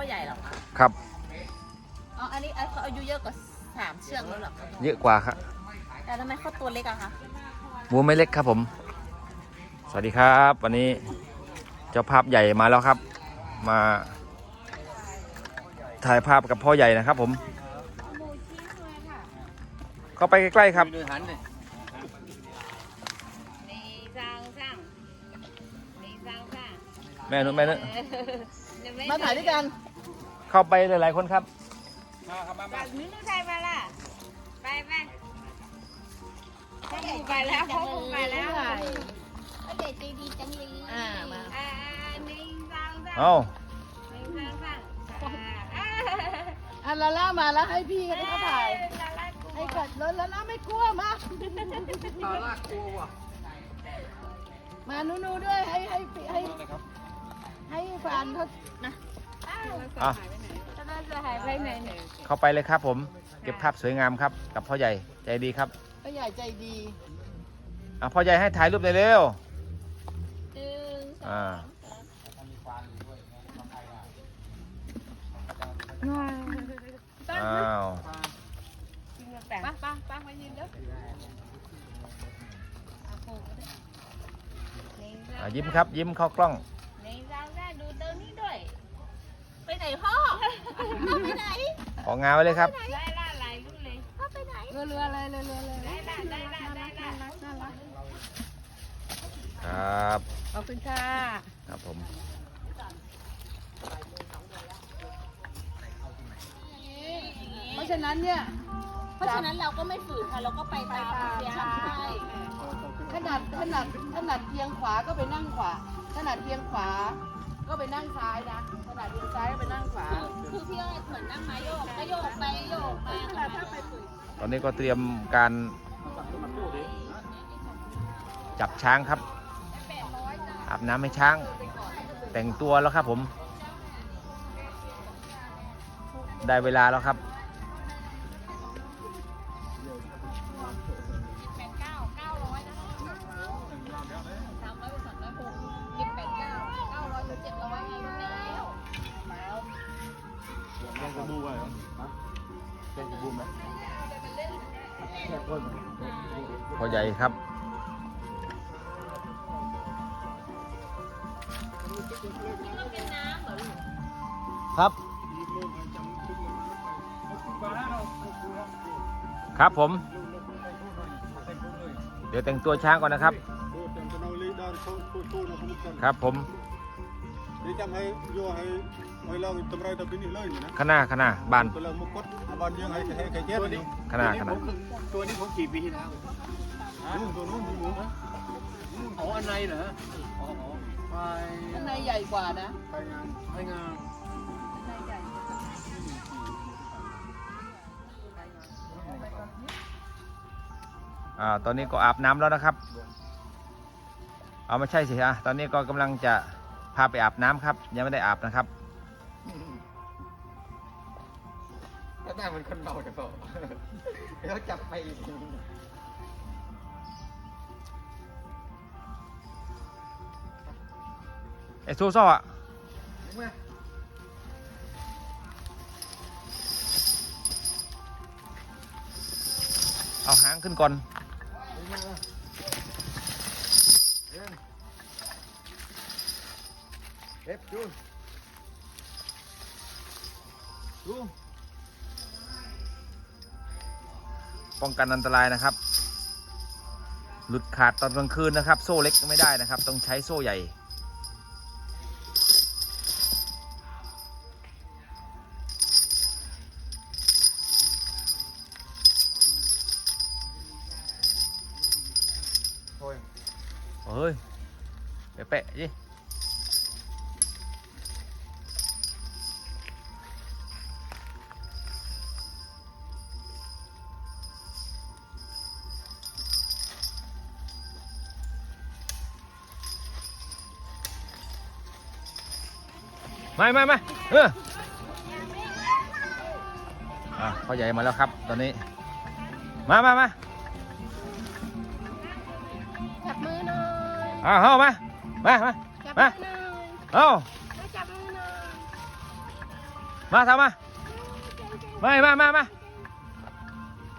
พ่อใหญ่เหรอคะครับ อ๋ออันนี้เขาอายุเยอะกว่าสามเชือกแล้วเหรอคะเยอะกว่าครับแต่ทำไมเขาตัวเล็กอะคะหมูไม่เล็กครับผม สวัสดีครับ วันนี้เจ้าภาพใหญ่มาแล้วครับ มา ถ่ายภาพกับพ่อใหญ่นะครับ ผม เข้าไปใกล้ๆครับดูหันเลยนี่สร้างสร้างนี่สร้างสร้างแม่นุ้นแม่นุ้นมาถ่ายด้วยกัน เข้าไปหลาย ๆ คนครับจากนู้นนู้นไทยมาละไปไปพ่อหมูไปแล้วพ่อหมูไปแล้วพ่อใหญ่ใจดีจังเลยอ่ามา อ่านี่สร้างสร้างเอานี่สร้างสร้างอ่าอะลาล่ามาแล้วให้พี่เขาถ่ายลาลากูให้กดรถลาล่าไม่กลัวมา ตาลากกลัวว่ะมานูนูๆด้วยให้ให้ให้ให้ฟานเขานะ อะจะน่าจะหายไปไหนเนี่ยเข้าไปเลยครับผม เก็บภาพสวยงามครับ กับพ่อใหญ่ใจดีครับพ่อใหญ่ใจดีอะพ่อใหญ่ให้ถ่ายรูปเลยเร็วหนึ่งอ่าอ้าวป้าป้าป้ามายืนเด้ออะยิ้มครับยิ้มเข้ากล้อง นี่สร้างสร้างดูตรงนี้ด้วย ไปไหนพ่อ พ่อไปไหนของงานไว้เลยครับ ได้ละหลายรุ่นเลยพ่อไปไหน เรือเรือเลยเรือเรือเลยได้ละได้ละได้ละน่ารักครับ ขอบคุณค่ะครับผม เพราะฉะนั้นเนี่ยเพราะฉะนั้นเราก็ไม่ฝืนค่ะ เราก็ไปตามใช่ขนาดขนาดขนาดเอียงขวาก็ไปนั่งขวาขนาดเอียงขวา ก็ไปนั่งซ้ายนะขนาดเดียงซ้ายก็ไปนั่งขวาคือพี่ยอดเหมือนนั่งไม้โยกก็โยกไปโยกมาแต่ถ้าไปฝึกตอนนี้ก็เตรียมการจับช้างครับ อาบน้ำให้ช้าง แต่งตัวแล้วครับผม ได้เวลาแล้วครับ ผม เดี๋ยวแต่งตัวช้างก่อนนะครับ ครับผมนี่จำให้โยให้ให้เราทำไรตะกี้นี่เลยนะขางหนาขางหนาบานตัวเรามุกดบอลยังให้ให้ให้เจ็บนี่ขนาดขนาดตัวนี้ผมขี่ปีที่แล้วนู่นตัวนู้นดูนู้นอ๋ออันในเหรออ๋อไปข้างในใหญ่กว่านะไปงานไปงาน อ่าตอนนี้ก็อาบน้ำแล้วนะครับ เอาไม่ใช่สิฮะตอนนี้ก็กำลังจะพาไปอาบน้ำครับ ยังไม่ได้อาบนะครับก็ได้มันคนเบาแต่เปล่าเดี๋ยวจับไปอีกทีไอ้ซูซ่ออะมาเอาหางขึ้นก่อน เอฟจูนจูป้องกันอันตรายนะครับ หลุดขาดตอนกลางคืนนะครับ โซ่เล็กไม่ได้นะครับ ต้องใช้โซ่ใหญ่ เฮ้ยแปะๆดิไม่ไม่ไม่เออพ่อใหญ่มาแล้วครับ ตอนนี้ มามามา อยอ่าเข้ามา มา มา จับมามือหน่อยเอามาจับมือหน่อยมาทำมา มา มา มา มา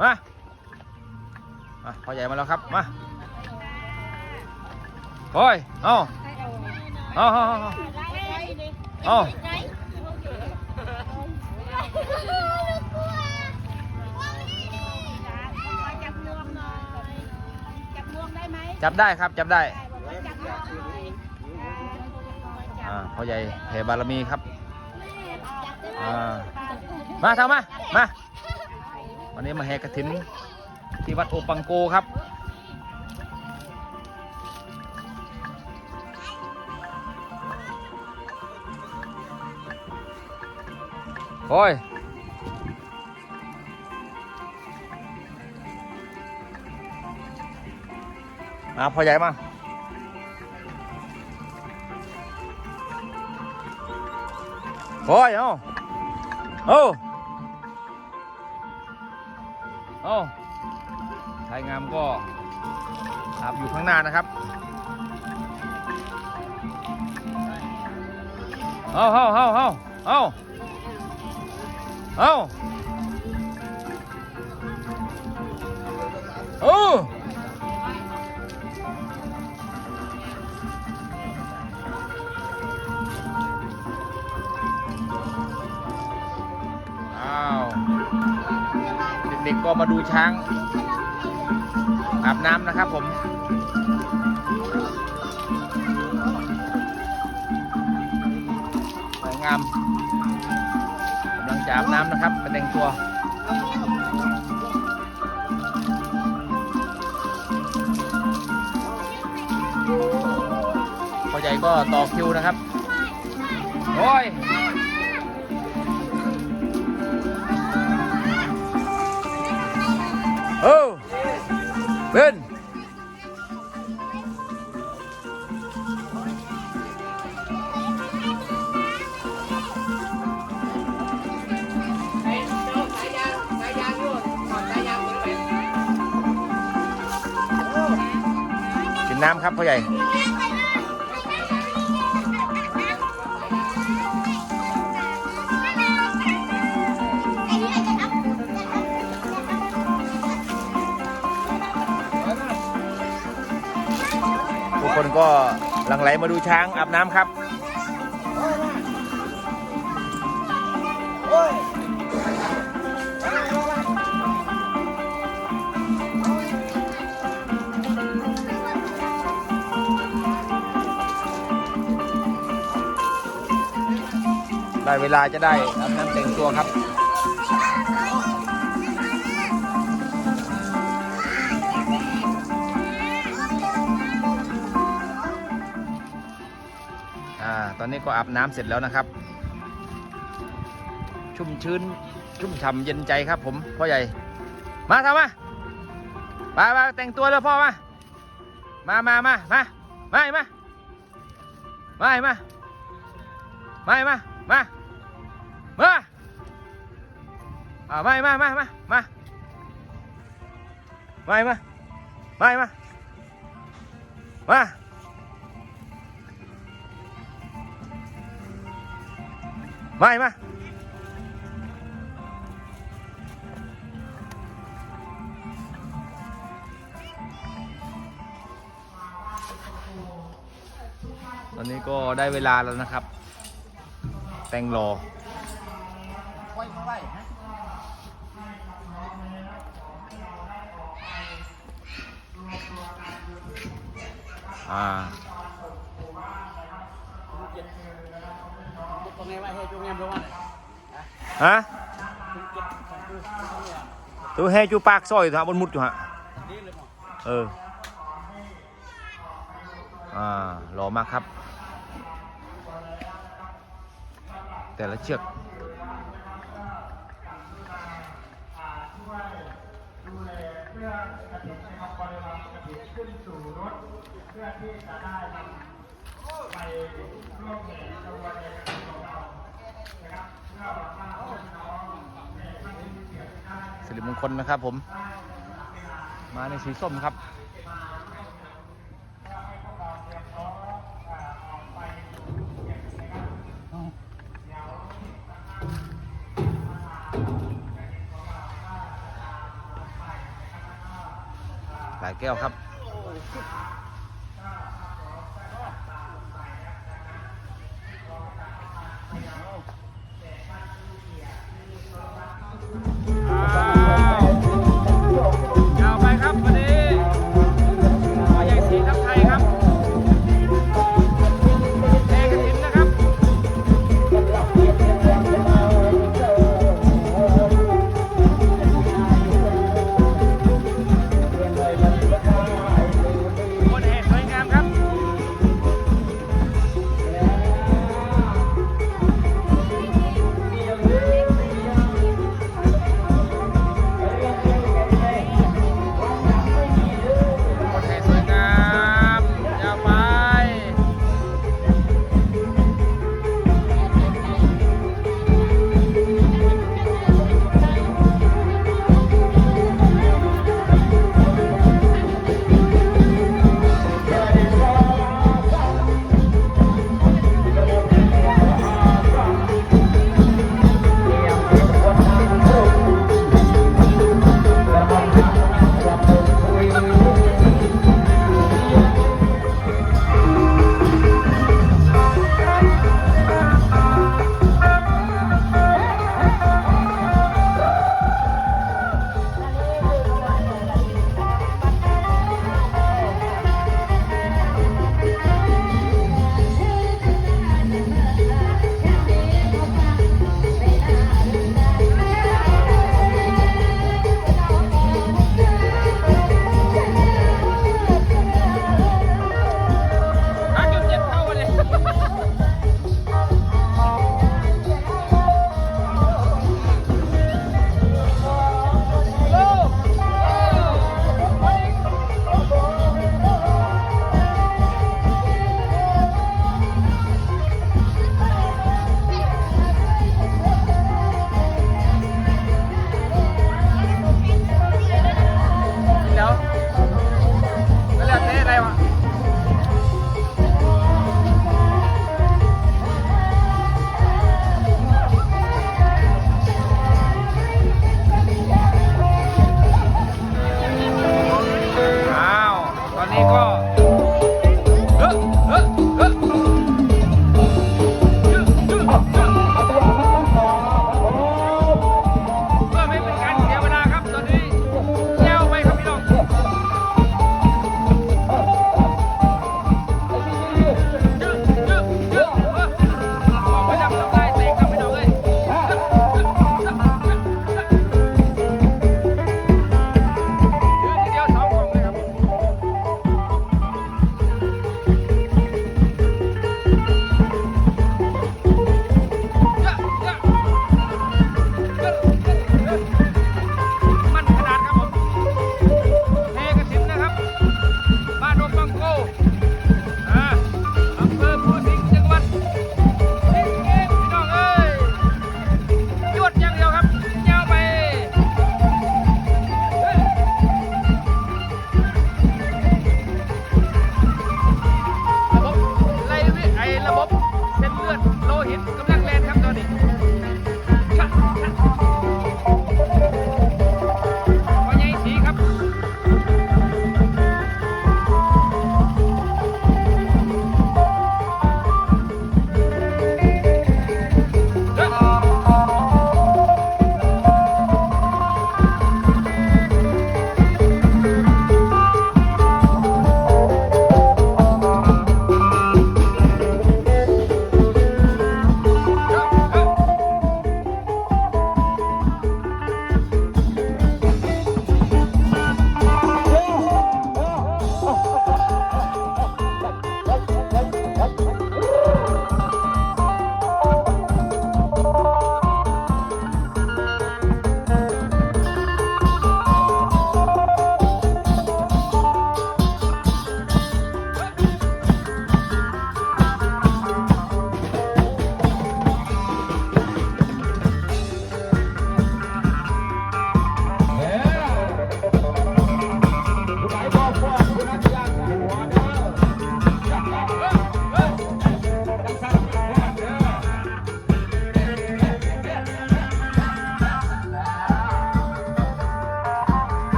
มามาพ่อใหญ่มาแล้วครับ มาโอ้ยเอาเอาเอาเอาเอาจับงวงหน่อยจับงวงได้ไหมจับได้ครับ จับได้ พ่อใหญ่แผ่บารมีครับอ่ามาทำมา มา วันนี้มาแห่กระถินที่วัดโอปังโกครับ โอ้ยมาพ่อใหญ่มา โอ้ยเอาเอาเอาชายงามก็อาบอยู่ข้างหน้านะครับเอาเอาเอาเอาเอาเอาเอา ด็กๆก็มาดูช้างอาบน้ำนะครับผมสวยงามกำลังจะอาบน้ำนะครับมาแต่งตัวพ่อใหญ่ก็ต่อคิวนะครับ โอ้ย น้ำครับพ่อใหญ่ทุกคนก็หลั่งไหลมาดูช้างอาบน้ำครับ ได้เวลาจะได้อาบน้ำแต่งตัวครับอ่าตอนนี้ก็อาบน้ำเสร็จแล้วนะครับ ชุ่มชื้น ชุ่มฉ่ำเย็นใจครับผมพ่อใหญ่ มาทำมามามาแต่งตัวแล้วพ่อมา มามามามามามามามามามา อ่าไม่มามามามาม่มาม่มามาม่มาตอนนี้ก็ได้เวลาแล้วนะครับ แตงรอ ฮะตัวเฮาจูปากซอยฮะบนมุดอยู่ฮะเอออ่ารอมากครับ แต่ละเชือกื่อที่จะได้ไปร่วมแห่ขบนในการของเรานะครับเพื่อวังที่น้องในท่านที่เกี่ยสิริมงคลนะครับผม มาในสีส้มครับหลายแก้วครับ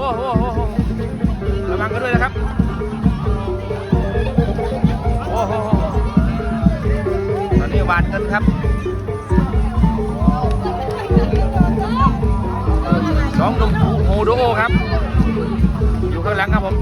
อ้โหระวังกันด้วยนะครับ โอ้โหตอนนี้หวานกันครับสองนุ่มโฮโดครับ อยู่ข้างหลังครับผม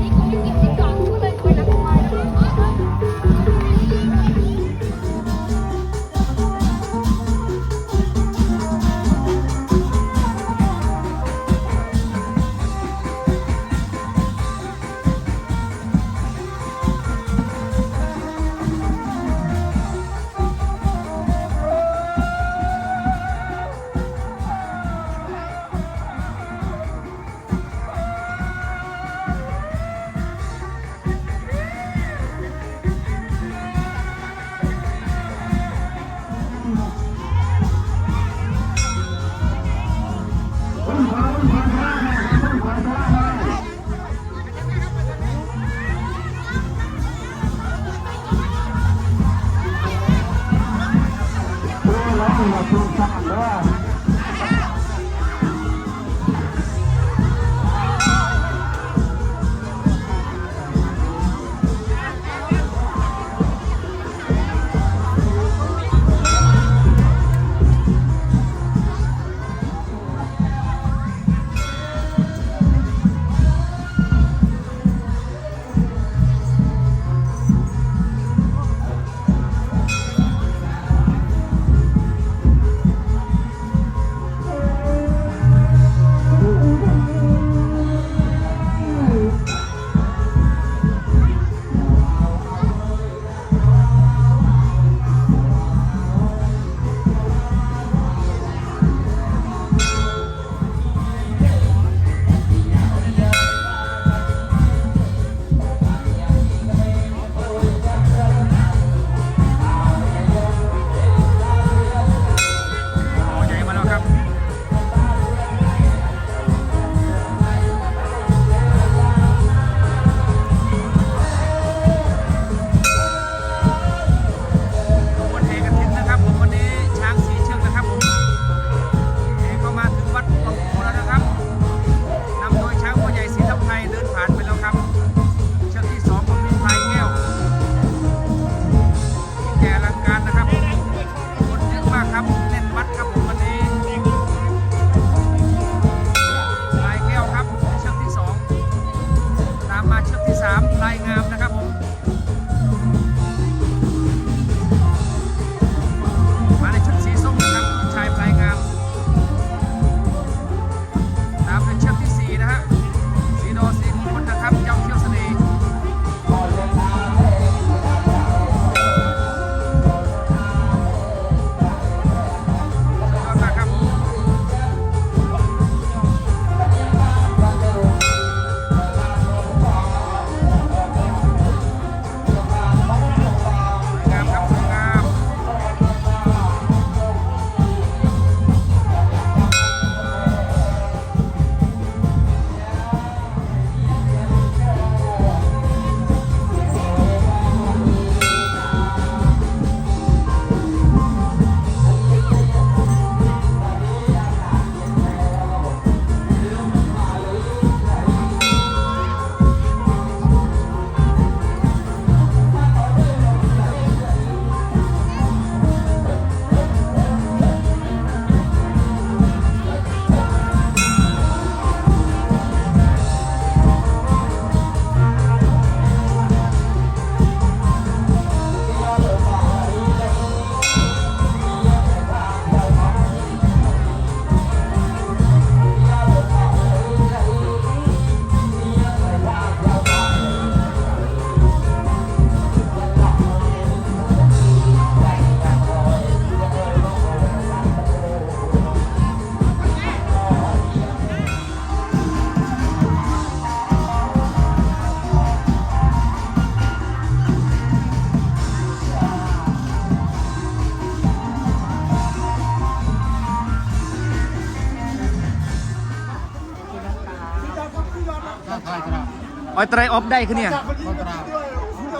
ออยไตรออฟได้คือเนี่ย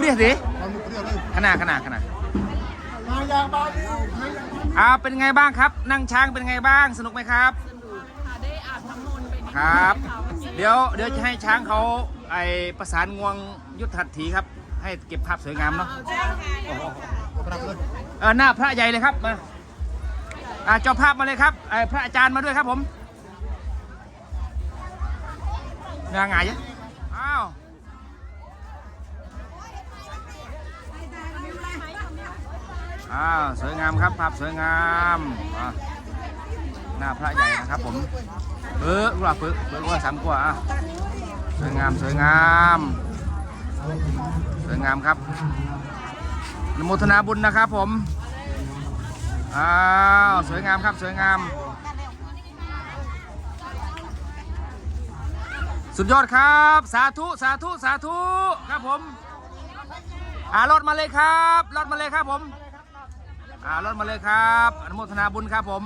เรียกสิขนาดขนาดขนาดอ่าเป็นไงบ้างครับ นั่งช้างเป็นไงบ้างสนุกไหมครับได้อาบน้ำมนต์ไปนิดครับ เดี๋ยวเดี๋ยวจะให้ช้างเขาไอประสานงวงยุทธหัตถีครับ ให้เก็บภาพสวยงามเนาะได้ค่ะโอ้โหเออหน้าพระใหญ่เลยครับมาอ่าเจ้าภาพมาเลยครับไอ้พระอาจารย์มาด้วยครับผมนางไงยะ อ้าวอ้าวสวยงามครับภาพสวยงามอะหน้าพระใหญ่นะครับผมเออรู้ว่าเปิดเปิดว่าสามกว่าอะสวยงามสวยงามสวยงามครับนโมทนาบุญนะครับผมอ้าวสวยงามครับสวยงาม สุดยอดครับ สาธุ สาธุ สาธุครับผม อ่ารถมาเลยครับรถมาเลยครับผม อ่ารถมาเลยครับ อนุโมทนาบุญครับผม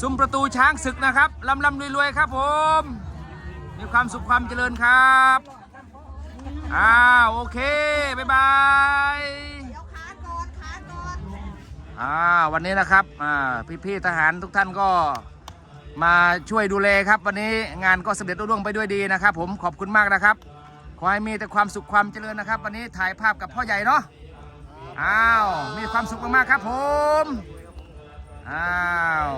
ซุ้มประตูช้างศึกนะครับลำลำรวยๆครับผม มีความสุขความเจริญครับ อ้าวโอเค บ๊ายบายอ่าวันนี้นะครับอ่าพี่ๆทหารทุกท่านก็ มาช่วยดูแลครับ วันนี้งานก็สำเร็จรุ่ร่วงไปด้วยดีนะครับ ผมขอบคุณมากนะครับ ขอให้มีแต่ความสุขความเจริญนะครับ วันนี้ถ่ายภาพกับพ่อใหญ่เนาะอ้าวมีความสุขมากๆครับผมอ้าว